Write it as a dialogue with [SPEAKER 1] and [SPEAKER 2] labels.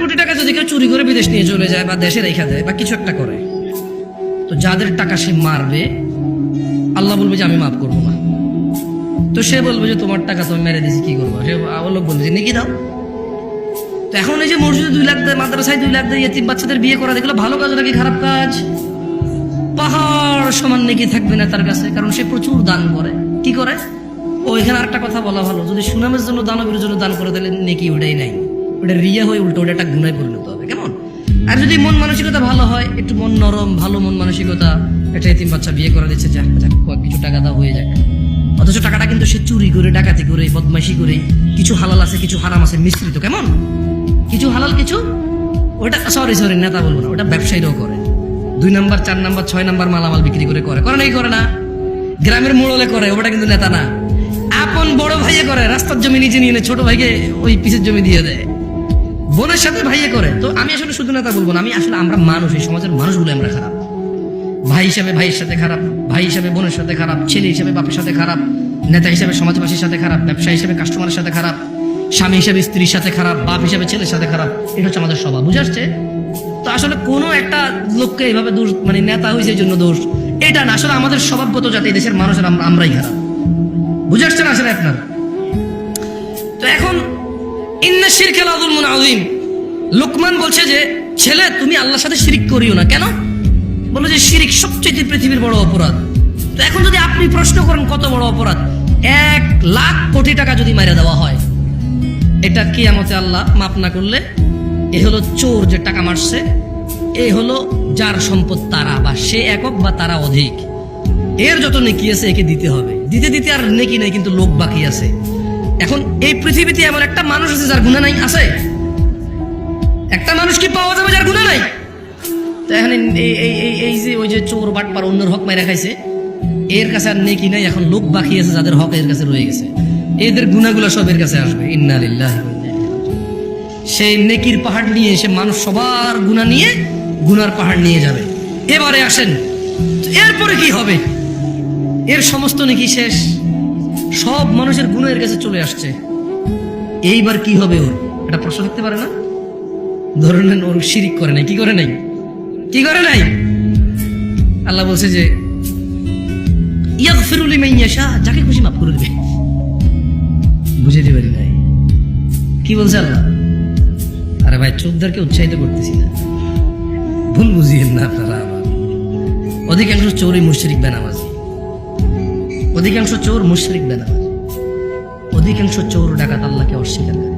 [SPEAKER 1] কোটি টাকা যদি কেউ চুরি করে বিদেশ নিয়ে চলে যায় বা দেশে রেখা দেয় বা কিছু একটা করে, তো যাদের টাকা সে মারবে, আল্লাহ বলবে যে আমি মাফ করব না। তো সে বলবে যে তোমার টাকা তুমি মেরে দিছি কি করব? সে লোক বলবে যে নাকি দাও। তো এখন এই যে মসজিদে দুই লাখ দেয়, মাদ্রাসায় দুই লাখ দেয় তিন বাচ্চাদের বিয়ে করা, দেখল ভালো কাজ নাকি খারাপ কাজ? পাহাড় সমান নেকি থাকবে না তার কাছে, কারণ সে প্রচুর দান করে। কি করে? ও এখানে আরেকটা কথা বলা ভালো, যদি সুনামের জন্য, দানবের জন্য দান করে, তাহলে নেকি ওটাই নাই। ওটা রিয়া হয়ে উল্টো ওটা একটা গুণায় পরিণত হবে, কেমন? আর যদি মন মানসিকতা ভালো হয়, একটু মন নরম, ভালো মন মানসিকতা, একটা এতিম বাচ্চা বিয়ে করা দিচ্ছে, যাক যাক কিছু টাকা দাও, হয়ে যায় অথচ টাকাটা কিন্তু সে চুরি করে, ডাকাতি করে, বদমাইশি করে, কিছু হালাল আছে, কিছু হারাম আছে, মিশ্রিত, কেমন? কিছু হালাল, কিছু? ওটা সরি সরি নেতা বলব না, ওটা ব্যবসায়ীরাও করে। দুই নাম্বার, চার নাম্বার, ছয় নাম্বার মালামাল বিক্রি করে করে করে নাই করে না? গ্রামের মোড়লে করে, ওটা কিন্তু নেতা না। আপন বড় ভাইয়ে করে, রাস্তার জমি নিজে নিয়ে ছোট ভাইকে ওই পিসের জমি দিয়ে দেয়। বোনের সাথে ভাইয়ে করে। তো আমি আসলে শুধু নেতা বলব না, আমি আসলে আমরা মানুষ, এই সমাজের মানুষগুলো আমরা খারাপ। ভাই হিসাবে ভাইয়ের সাথে খারাপ, ভাই হিসাবে বোনের সাথে খারাপ, ছেলে হিসাবে বাপের সাথে খারাপ, নেতা হিসাবে সমাজবাসীর সাথে খারাপ ব্যবসা হিসাবে কাস্টমারের সাথে খারাপ, স্বামী হিসাবে স্ত্রীর সাথে খারাপ, বাপ হিসাবে ছেলের সাথে খারাপ, এটা হচ্ছে আমাদের স্বভাব, বুঝে আসছে? তো আসলে কোনো একটা লোককে এইভাবে দোষ মানে নেতা হয়েছে এই জন্য দোষ, এটা না, আসলে আমাদের স্বভাবগত এই দেশের মানুষের আমরা- আমরাই খারাপ। বুঝে আসছে না আসলে আপনার? তো এখন ইন্না শিরকেল আদুল মুন লোকমান বলছে যে, ছেলে, তুমি আল্লাহর সাথে শিরিক করিও না। কেন? বলো যে, শিরিক সবচেয়ে পৃথিবীর বড় অপরাধ। তো এখন যদি আপনি প্রশ্ন করেন কত বড় অপরাধ? এক লাখ কোটি টাকা যদি মাইরে দেওয়া হয়, এটা কিয়ামতে আল্লাহ মাপ না করলে, এ হলো চোর যে টাকা মারছে, এ হলো যার সম্পদ তারা বা সে একক বা তারা অধিক। এর যত নেকি আছে, একে দিতে হবে। দিতে দিতে আর নেকি নেই, কিন্তু লোক বাকি আছে। এখন এই পৃথিবীতে এমন একটা মানুষ আছে যার গুণা নাই, আছে? একটা মানুষ কি পাওয়া যাবে যার গুণা নাই? তো এখন এই- এই যে ওই যে চোর বাটপার অন্যের হক মাইরা খাইছে, এর কাছে আর নেকি নাই, এখন লোক বাকি আছে যাদের হক এর কাছে রয়ে গেছে। এদের গুণাগুলো সব এর কাছে আসবে। ইন্না লিল্লাহি ওয়া ইন্না ইলাইহি রাজিউন। সেই নেকির পাহাড় নিয়ে এসে মানুষ সবার গুণা নিয়ে গুনার পাহাড় নিয়ে যাবে। এবারে আসেন এরপরে কি হবে? এর সমস্ত নেকি শেষ? সব মানুষের গুণ এর কাছে চলে আসছে। এইবার কি হবে ওর? এটা প্রশ্ন থাকতে পারে না? ধরে ওর শিরিক করে নাই। কি করে নাই? কি করে নাই? আল্লাহ বলছে যে ইয়াগফিরুল লিমান ইয়াশা যাকে খুশি মাফ করে দিবে। বুঝে পারি নাই কি বলছে আল্লাহ? আরে ভাই, চোখদারকে উৎসাহিত করতেছি না। ভুল বুঝিয়েন না আপনারা আমার। অধিকাংশ চোরই মুশরিক বেনামাজি। অধিকাংশ চোর মুশরিক বেনামাজি। অধিকাংশ চোর ডাকাত আল্লাহকে অস্বীকার করে।